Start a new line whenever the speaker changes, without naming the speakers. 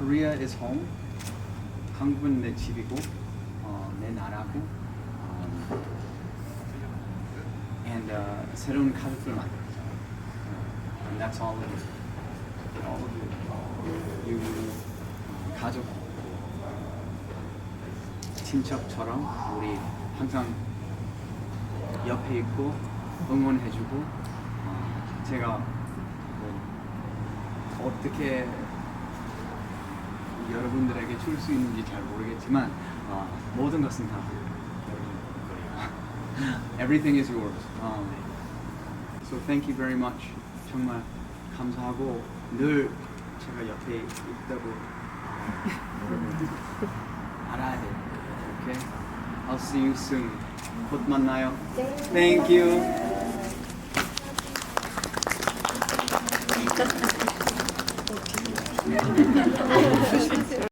Korea is home. 한국은 내 집이고 어, 내 나라고. um, and uh, 새로운 가족들 만들자. And that's all it is. All of it. You, 가족, 친척처럼 우리 항상 옆에 있고 응원해주고 어, 제가 뭐 어떻게 여러분들에게 줄 수 있는지 잘 모르겠지만 어, 모든 것은 다 여러분 거예요. Everything is yours. Um, so thank you very much. 정말 감사하고 늘 제가 옆에 있다고 여러분 알아야 돼요. Okay? I'll see you soon. 곧 만나요. Thank you. すいません。